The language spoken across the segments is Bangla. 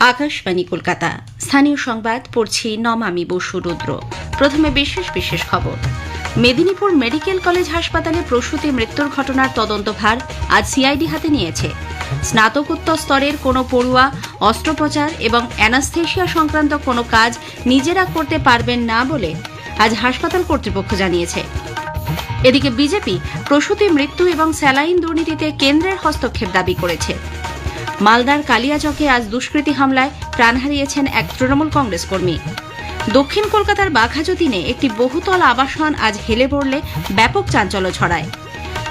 আকাশবাণী কলকাতা। স্থানীয় সংবাদ পড়ছি নমামি বসু রুদ্র। প্রথমে বিশেষ বিশেষ খবর। মেদিনীপুর মেডিকেল কলেজ হাসপাতালে প্রসূতি মৃত্যুর ঘটনার তদন্তভার আজ সিআইডি হাতে নিয়েছে। স্নাতকোত্তর স্তরের কোনো পড়ুয়া, অস্ত্রোপচার এবং অ্যানাস্থেশিয়া সংক্রান্ত কোনো কাজ নিজেরা করতে পারবেন না বলে আজ হাসপাতাল কর্তৃপক্ষ জানিয়েছে। এদিকে বিজেপি প্রসূতি মৃত্যু এবং স্যালাইন দুর্নীতিতে কেন্দ্রের হস্তক্ষেপ দাবি করেছে। মালদার কালিয়াচকে আজ দুষ্কৃতী হামলায় প্রাণ হারিয়েছেন এক তৃণমূল কংগ্রেস কর্মী। দক্ষিণ কলকাতার বাঘাযতীনে একটি বহুতল আবাসন আজ হেলে পড়লে ব্যাপক চাঞ্চল্য ছড়ায়।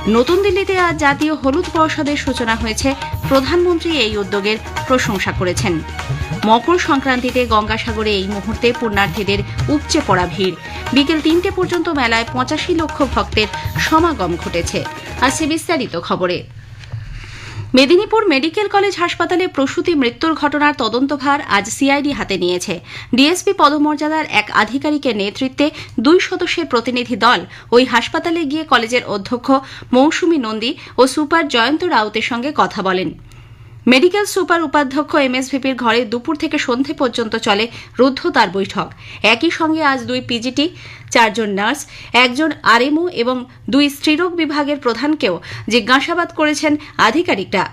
নতুন দিল্লিতে আজ জাতীয় হলুদ পর্ষদের সূচনা হয়েছে। প্রধানমন্ত্রী এই উদ্যোগের প্রশংসা করেছেন। মকর সংক্রান্তিতে গঙ্গাসাগরে এই মুহূর্তে পুণ্যার্থীদের উপচে পড়া ভিড়। বিকেল তিনটে পর্যন্ত মেলায় পঁচাশি লক্ষ ভক্তের সমাগম ঘটেছে। সে বিস্তারিত খবরে। মেদিনীপুর মেডিকেল কলেজ হাসপাতালে প্রসূতি মৃত্যুর ঘটনার তদন্তভার আজ সিআইডি হাতে নিয়েছে। ডিএসপি পদমর্যাদার এক আধিকারিকের নেতৃত্বে দুই সদস্যের প্রতিনিধি দল ওই হাসপাতালে গিয়ে কলেজের অধ্যক্ষ মৌসুমী নন্দী ও সুপার জয়ন্ত রাউতের সঙ্গে কথা বলেন। মেডিকেল সুপার উপাধ্যক্ষ এমএসভিপির ঘরে দুপুর থেকে সন্ধে পর্যন্ত চলে রুদ্ধতার বৈঠক। একই সঙ্গে আজ দুই পিজিটি, চারজন নার্স, একজন আরএমও এবং দুই স্ত্রীরোগ বিভাগের প্রধানকেও জিজ্ঞাসাবাদ করেছেন আধিকারিকরা।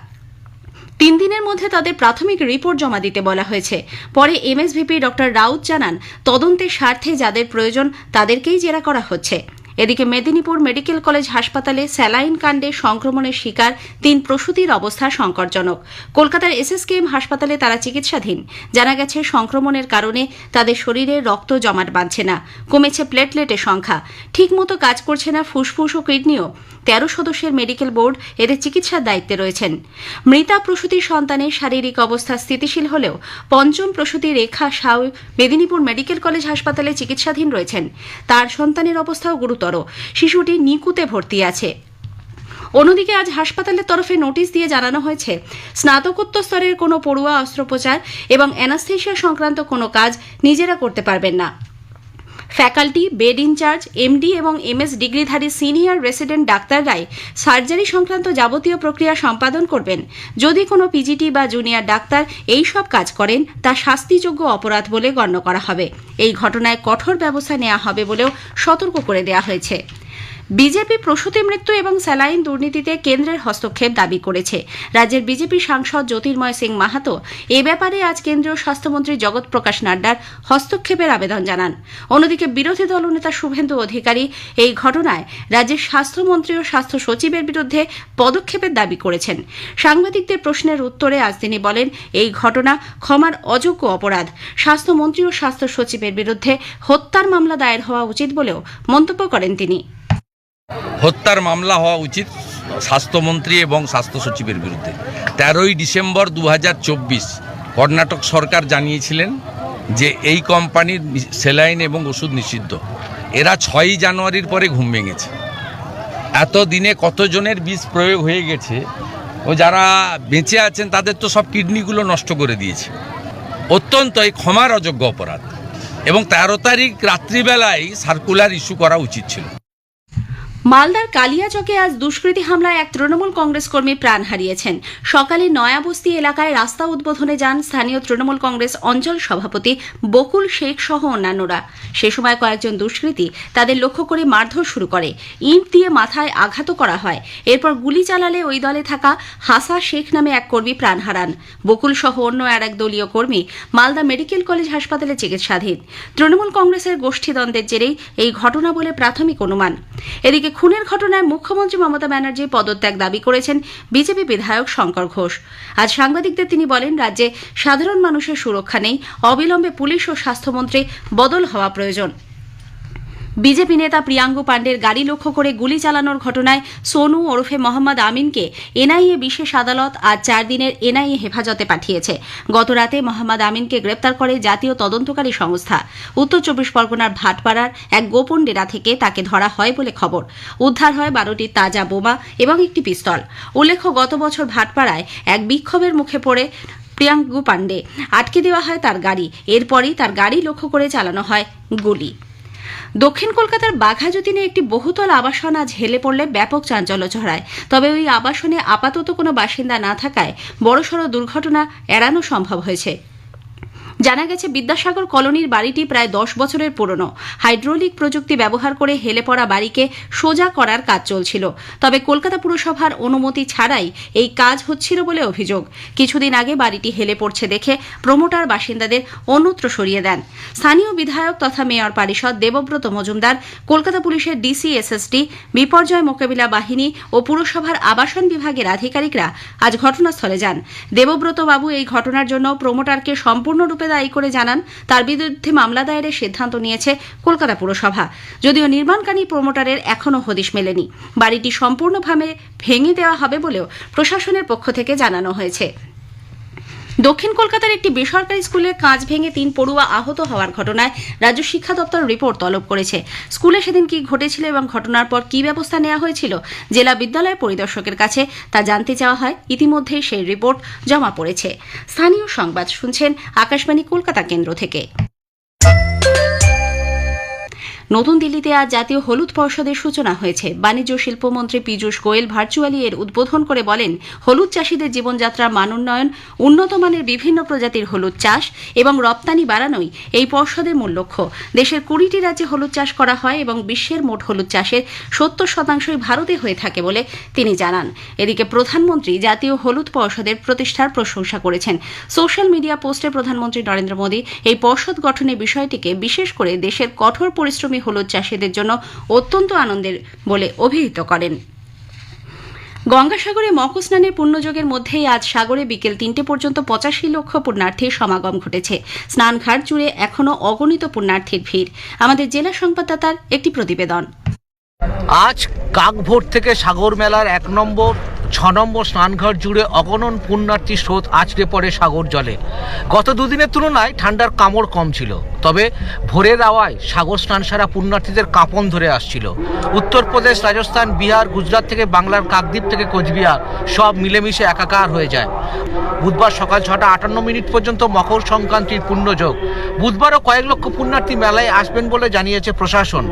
তিন দিনের মধ্যে তাদের প্রাথমিক রিপোর্ট জমা দিতে বলা হয়েছে। পরে এমএসভিপি ড রাউত জানান, তদন্তের স্বার্থে যাদের প্রয়োজন তাদেরকেই জেরা করা হচ্ছে। এদিকে মেদিনীপুর মেডিকেল কলেজ হাসপাতালে স্যালাইন কাণ্ডে সংক্রমণের শিকার তিন প্রসূতির অবস্থা সংকটজনক। কলকাতার এসএসকেএম হাসপাতালে তারা চিকিৎসাধীন। জানা গেছে, সংক্রমণের কারণে তাদের শরীরে রক্ত জমাট বাঁধছে না। কমেছে প্লেটলেটের সংখ্যা। ঠিকমতো কাজ করছে না ফুসফুস ও কিডনিও। তেরো সদস্যের মেডিকেল বোর্ড এদের চিকিৎসার দায়িত্বে রয়েছেন। মৃতা প্রসূতির সন্তানের শারীরিক অবস্থা স্থিতিশীল হলেও পঞ্চম প্রসূতি রেখা সাউ মেদিনীপুর মেডিকেল কলেজ হাসপাতালে চিকিৎসাধীন রয়েছেন। তার সন্তানের অবস্থাও গুরুতর শিশুটি নিকুতে ভর্তি আছে। অন্যদিকে আজ হাসপাতালের তরফে নোটিশ দিয়ে জানানো হয়েছে, স্নাতকোত্তর স্তরের কোনো পড়ুয়া অস্ত্রোপচার এবং অ্যানাস্থেশিয়া সংক্রান্ত কোনো কাজ নিজেরা করতে পারবেন না। ফ্যাকাল্টি, বেড ইনচার্জ, এমডি এবং এমএস ডিগ্রিধারী সিনিয়র রেসিডেন্ট ডাক্তাররাই সার্জারি সংক্রান্ত যাবতীয় প্রক্রিয়া সম্পাদন করবেন। যদি কোনো পিজিটি বা জুনিয়র ডাক্তার এই সব কাজ করেন, তা শাস্তিযোগ্য অপরাধ বলে গণ্য করা হবে। এই ঘটনায় কঠোর ব্যবস্থা নেওয়া হবে বলেও সতর্ক করে দেওয়া হয়েছে। বিজেপি প্রসূতি মৃত্যু এবং স্যালাইন দুর্নীতিতে কেন্দ্রের হস্তক্ষেপ দাবি করেছে। রাজ্যের বিজেপি সাংসদ জ্যোতির্ময় সিং মাহাতো এ ব্যাপারে আজ কেন্দ্রীয় স্বাস্থ্যমন্ত্রী জগৎ প্রকাশ নাড্ডার হস্তক্ষেপের আবেদন জানান। অন্যদিকে বিরোধী দলনেতা শুভেন্দু অধিকারী এই ঘটনায় রাজ্যের স্বাস্থ্যমন্ত্রী ও স্বাস্থ্য সচিবের বিরুদ্ধে পদক্ষেপের দাবি করেছেন। সাংবাদিকদের প্রশ্নের উত্তরে আজ তিনি বলেন, এই ঘটনা ক্ষমার অযোগ্য অপরাধ। স্বাস্থ্যমন্ত্রী ও স্বাস্থ্য সচিবের বিরুদ্ধে হত্যার মামলা দায়ের হওয়া উচিত বলেও মন্তব্য করেন তিনি। হত্যার মামলা হওয়া উচিত স্বাস্থ্যমন্ত্রী এবং স্বাস্থ্য সচিবের বিরুদ্ধে। তেরোই ডিসেম্বর দু হাজার চব্বিশ কর্ণাটক সরকার জানিয়েছিলেন যে এই কোম্পানির সেলাইন এবং ওষুধ নিষিদ্ধ। এরা ছয়ই জানুয়ারির পরে ঘুম ভেঙেছে। এত দিনে কতজনের বিষ প্রয়োগ হয়ে গেছে ও যারা বেঁচে আছেন তাদের তো সব কিডনিগুলো নষ্ট করে দিয়েছে। অত্যন্ত এই ক্ষমার অযোগ্য অপরাধ। এবং তেরো তারিখ রাত্রিবেলায় সার্কুলার ইস্যু করা উচিত ছিল। মালদার কালিয়াচকে আজ দুষ্কৃতী হামলায় এক তৃণমূল কংগ্রেস কর্মী প্রাণ হারিয়েছেন। সকালে নয়াবস্তি এলাকায় রাস্তা উদ্বোধনে যান স্থানীয় তৃণমূল কংগ্রেস অঞ্চল সভাপতি বকুল শেখ সহ অন্যান্যরা। সে সময় কয়েকজন দুষ্কৃতী তাদের লক্ষ্য করে মারধর শুরু করে। ইঁট দিয়ে মাথায় আঘাত করা হয়। এরপর গুলি চালালে ওই দলে থাকা হাসা শেখ নামে এক কর্মী প্রাণ হারান। বকুল সহ অন্য আর এক দলীয় কর্মী মালদা মেডিকেল কলেজ হাসপাতালে চিকিৎসাধীন। তৃণমূল কংগ্রেসের গোষ্ঠীদ্বন্দ্বের জেরেই এই ঘটনা বলে প্রাথমিক অনুমান। এদিকে খুনের ঘটনায় মুখ্যমন্ত্রী মমতা ব্যানার্জি পদত্যাগ দাবি করেছেন বিজেপি বিধায়ক শঙ্কর ঘোষ। আজ সাংবাদিকদের তিনি বলেন, রাজ্যে সাধারণ মানুষের সুরক্ষা নেই, অবিলম্বে পুলিশ ও স্বাস্থ্যমন্ত্রী বদল হওয়া প্রয়োজন। বিজেপি নেতা প্রিয়াঙ্গু পাণ্ডের গাড়ি লক্ষ্য করে গুলি চালানোর ঘটনায় সোনু ওরফে মোহাম্মদ আমিনকে এনআইএ বিশেষ আদালত আজ চার দিনের এনআইএ হেফাজতে পাঠিয়েছে। গতরাতে মোহাম্মদ আমিনকে গ্রেপ্তার করে জাতীয় তদন্তকারী সংস্থা। উত্তর চব্বিশ পরগনার ভাটপাড়ার এক গোপন ডেরা থেকে তাকে ধরা হয় বলে খবর। উদ্ধার হয় বারোটি তাজা বোমা এবং একটি পিস্তল। উল্লেখ্য, গত বছর ভাটপাড়ায় এক বিক্ষোভের মুখে পড়ে প্রিয়াঙ্গু পাণ্ডে। আটকে দেওয়া হয় তার গাড়ি। এরপরই তার গাড়ি লক্ষ্য করে চালানো হয় গুলি। দক্ষিণ কলকাতার বাঘাযতীনে একটি বহুতল আবাসন আজ হেলে পড়লে ব্যাপক চাঞ্চল্য ছড়ায়। তবে ওই আবাসনে আপাতত কোনো বাসিন্দা না থাকায় বড়সড় দুর্ঘটনা এড়ানো সম্ভব হয়েছে। জানা গেছে, বিদ্যাসাগর কলোনির বাড়িটি প্রায় দশ বছরের পুরনো। হাইড্রোলিক প্রযুক্তি ব্যবহার করে হেলে পড়া বাড়িকে সোজা করার কাজ চলছিল। তবে কলকাতা পুরসভার অনুমতি ছাড়াই এই কাজ হচ্ছিল বলে অভিযোগ। কিছুদিন আগে বাড়িটি হেলে পড়ছে দেখে প্রমোটার বাসিন্দাদের অন্যত্র সরিয়ে দেন। স্থানীয় বিধায়ক তথা মেয়র পারিষদ দেবব্রত মজুমদার, কলকাতা পুলিশের ডিসি এসএসডি বিপর্যয় মোকাবিলা বাহিনী ও পুরসভার আবাসন বিভাগের আধিকারিকরা আজ ঘটনাস্থলে যান। দেবব্রত বাবু এই ঘটনার জন্য প্রমোটারকে সম্পূর্ণরূপে দায়ী করে জানান, তার বিরুদ্ধে মামলা দায়েরের সিদ্ধান্ত নিয়েছে কলকাতা পুরসভা। যদিও নির্মাণকারী প্রমোটারের এখনও হদিশ মেলেনি। বাড়িটি সম্পূর্ণভাবে ভেঙে দেওয়া হবে বলেও প্রশাসনের পক্ষ থেকে জানানো হয়েছে। দক্ষিণ কলকাতার একটি বেসরকারি স্কুলের কাঁচ ভেঙে তিন পড়ুয়া আহত হওয়ার ঘটনায় রাজ্য শিক্ষা দপ্তর রিপোর্ট তলব করেছে। স্কুলে সেদিন কি ঘটেছিল এবং ঘটনার পর কি ব্যবস্থা নেওয়া হয়েছিল জেলা বিদ্যালয় পরিদর্শকের কাছে তা জানতে চাওয়া হয়। ইতিমধ্যেই সেই রিপোর্ট জমা পড়েছে। স্থানীয় সংবাদ শুনছেন আকাশবাণী কলকাতা কেন্দ্র থেকে। নতুন দিল্লিতে আজ জাতীয় হলুদ পর্ষদের সূচনা হয়েছে। বাণিজ্য শিল্পমন্ত্রী পীযূষ গোয়েল ভার্চুয়ালি এর উদ্বোধন করে বলেন, হলুদ চাষিদের জীবনযাত্রার মান উন্নয়ন, উন্নত মানের বিভিন্ন প্রজাতির হলুদ চাষ এবং রপ্তানি বাড়ানোই এই পর্ষদের মূল লক্ষ্য। দেশের কুড়িটি রাজ্যে হলুদ চাষ করা হয় এবং বিশ্বের মোট হলুদ চাষের সত্তর শতাংশই ভারতে হয়ে থাকে বলে তিনি জানান। এদিকে প্রধানমন্ত্রী জাতীয় হলুদ পর্ষদের প্রতিষ্ঠার প্রশংসা করেছেন। সোশ্যাল মিডিয়া পোস্টে প্রধানমন্ত্রী নরেন্দ্র মোদী এই পর্ষদ গঠনের বিষয়টিকে বিশেষ করে দেশের কঠোর পরিশ্রমী হলুদ চাষিদের জন্য অত্যন্ত আনন্দের বলে অভিহিত করেন। গঙ্গাসাগরে মকর স্নানের পুণ্যযোগের মধ্যেই আজ সাগরে বিকেল তিনটে পর্যন্ত পঁচাশি লক্ষ পুণ্যার্থীর সমাগম ঘটেছে। স্নানঘাট জুড়ে এখনও অগণিত পুণ্যার্থীর ভিড়। আমাদের জেলা সংবাদদাতার একটি প্রতিবেদন। আজ কাকভোর থেকে সাগর মেলার এক নম্বর ছ নম্বর স্নানঘাট জুড়ে অগণন পুণ্যার্থী স্রোত আছড়ে পড়ে সাগর জলে। গত দুদিনের তুলনায় ঠান্ডার কামড় কম ছিল। তবে ভোরের আওয়ায় সাগর স্নান সারা পুণ্যার্থীদের কাঁপন ধরে আসছিল। উত্তরপ্রদেশ, রাজস্থান, বিহার, গুজরাট থেকে বাংলার কাকদ্বীপ থেকে কোচবিহার সব মিলেমিশে একাকার হয়ে যায়। বুধবার সকাল ছটা আটান্ন মিনিট পর্যন্ত মকর সংক্রান্তির পুণ্যযোগ। বুধবারও কয়েক লক্ষ পুণ্যার্থী মেলায় আসবেন বলে জানিয়েছে প্রশাসন।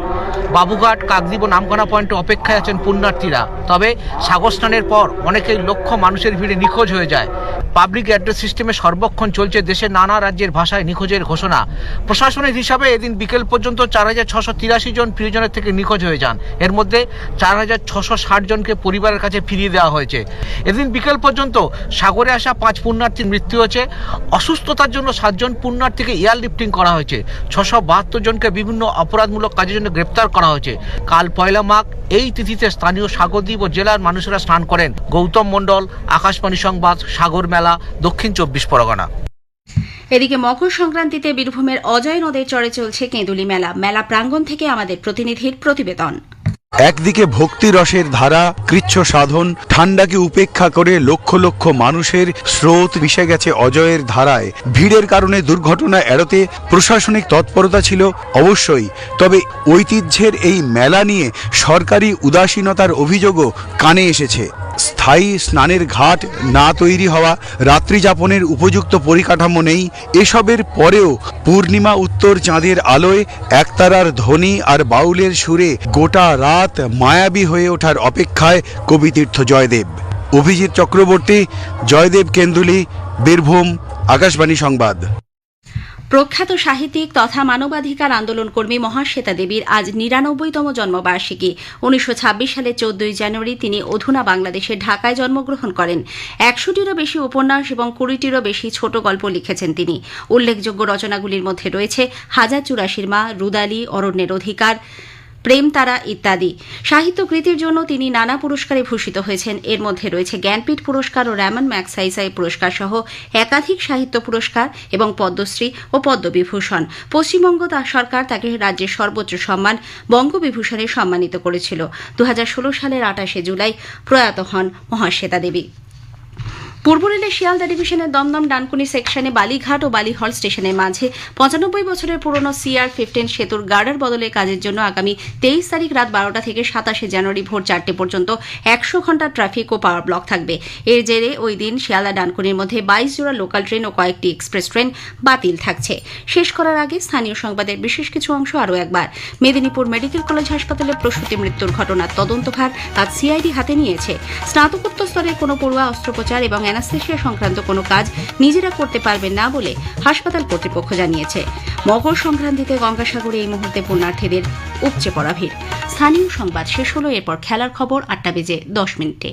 বাবুঘাট, কাকদ্বীপ ও নামখানা পয়েন্টে অপেক্ষায় আছেন পুণ্যার্থীরা। তবে সাগর স্নানের পর অনেকেই লক্ষ মানুষের ভিড়ে নিখোঁজ হয়ে যায়। পাবলিক অ্যাড্রেস সিস্টেমে সর্বক্ষণ চলছে দেশের নানা রাজ্যের ভাষায় নিখোঁজের ঘোষণা। প্রশাসনের হিসাবে এদিন বিকেল পর্যন্ত চার হাজার ছশো তিরাশি জন প্রিয়জনের থেকে নিখোঁজ হয়ে যান। এর মধ্যে চার হাজার ছশো ষাট জনকে পরিবারের কাছে ফিরিয়ে দেওয়া হয়েছে। এদিন বিকেল পর্যন্ত সাগরে আসা পাঁচ পুণ্যার্থীর মৃত্যু হয়েছে। অসুস্থতার জন্য সাতজন পুণ্যার্থীকে এয়ার লিফটিং করা হয়েছে। ছশো বাহাত্তর জনকে বিভিন্ন অপরাধমূলক কাজের জন্য গ্রেপ্তার করা হয়েছে। কাল পয়লা মাঘ এই তিথিতে স্থানীয় সাগরদ্বীপ ও জেলার মানুষেরা স্নান করেন। গৌতম মণ্ডল, আকাশবাণী সংবাদ, সাগর মেলা। দক্ষিণ চব্বিশ পরগনা। এদিকে মকর সংক্রান্তিতে বীরভূমের অজয় নদের চরে চলছে কেঁদুলি মেলা। মেলা প্রাঙ্গণ থেকে আমাদের প্রতিনিধির প্রতিবেদন। একদিকে ভক্তি রসের ধারা কৃচ্ছ সাধন ঠান্ডাকে উপেক্ষা করে লক্ষ লক্ষ মানুষের স্রোত মিশে গেছে অজয়ের ধারায়। ভিড়ের কারণে দুর্ঘটনা এড়াতে প্রশাসনিক তৎপরতা ছিল অবশ্যই তবে ঐতিহ্যের এই মেলা নিয়ে সরকারি উদাসীনতার অভিযোগও কানে এসেছে। স্থায়ী স্নানের ঘাট না তৈরি হওয়া রাত্রিযাপনের উপযুক্ত পরিকাঠামো নেই, এসবের পরেও পূর্ণিমা উত্তর চাঁদের আলোয় একতারার ধ্বনি আর বাউলের সুরে গোটা রাত মায়াবী হয়ে ওঠার অপেক্ষায় কবিতীর্থ জয়দেব। অভিজিৎ চক্রবর্তী, জয়দেব কেন্দুলি, বীরভূম, আকাশবাণী সংবাদ। প্রখ্যাত সাহিত্যিক তথা মানবাধিকার আন্দোলন কর্মী মহাশ্বেতা দেবীর আজ নিরানব্বইতম জন্মবার্ষিকী। উনিশশো ছাব্বিশ সালে চোদ্দই জানুয়ারি তিনি অধুনা বাংলাদেশের ঢাকায় জন্মগ্রহণ করেন। একশোটিরও বেশি উপন্যাস এবং কুড়িটিরও বেশি ছোট গল্প লিখেছেন তিনি। উল্লেখযোগ্য রচনাগুলির মধ্যে রয়েছে হাজার চুরাশির মা, রুদালি, অরণ্যের অধিকার প্রেম তারা ইত্যাদি। সাহিত্য কৃতির জন্য তিনি নানা পুরস্কারে ভূষিত হয়েছেন। এর মধ্যে রয়েছে জ্ঞানপীঠ পুরস্কার ও র্যামন ম্যাক্সাইসাই পুরস্কার সহ একাধিক সাহিত্য পুরস্কার এবং পদ্মশ্রী ও পদ্মবিভূষণ। পশ্চিমবঙ্গ তার সরকার তাকে রাজ্যের সর্বোচ্চ সম্মান বঙ্গবিভূষণে সম্মানিত করেছিল। দু হাজার ষোলো সালের আটাশে জুলাই প্রয়াত হন মহাশ্বেতা দেবী। পূর্ব রেলের শিয়ালদা ডিভিশনের দমদম ডানকুনি সেকশনে বালিঘাট ও বালিহল স্টেশনের মাঝে পঁচানব্বই বছরের পুরনো সিআর ফিফটিন সেতুর গার্ডার বদলে কাজের জন্য আগামী তেইশ তারিখ রাত বারোটা থেকে সাতাশে জানুয়ারি ভোর চারটে পর্যন্ত একশো ঘণ্টা ট্রাফিক ও পাওয়ার ব্লক থাকবে। এর জেরে ওই দিন শিয়ালদা ডানকুনির মধ্যে বাইশ জোড়া লোকাল ট্রেন ও কয়েকটি এক্সপ্রেস ট্রেন বাতিল থাকছে। শেষ করার আগে স্থানীয় সংবাদের বিশেষ কিছু অংশ আরও একবার। মেদিনীপুর মেডিকেল কলেজ হাসপাতালে প্রসূতি মৃত্যুর ঘটনার তদন্তভার আজ সিআইডি হাতে নিয়েছে। স্নাতকোত্তর স্তরের কোনো পড়ুয়া অস্ত্রোপচার এবং অ্যানাস্থেশিয়া সংক্রান্ত কোনো কাজ নিজেরা করতে পারবেন না বলে হাসপাতাল কর্তৃপক্ষ জানিয়েছে। মকর সংক্রান্তিতে গঙ্গাসাগরে এই মুহূর্তে পুণ্যার্থীদের উপচে পড়া ভিড়। স্থানীয় সংবাদ শেষ হলো, এরপর খেলার খবর আটটা বেজে দশ মিনিটে।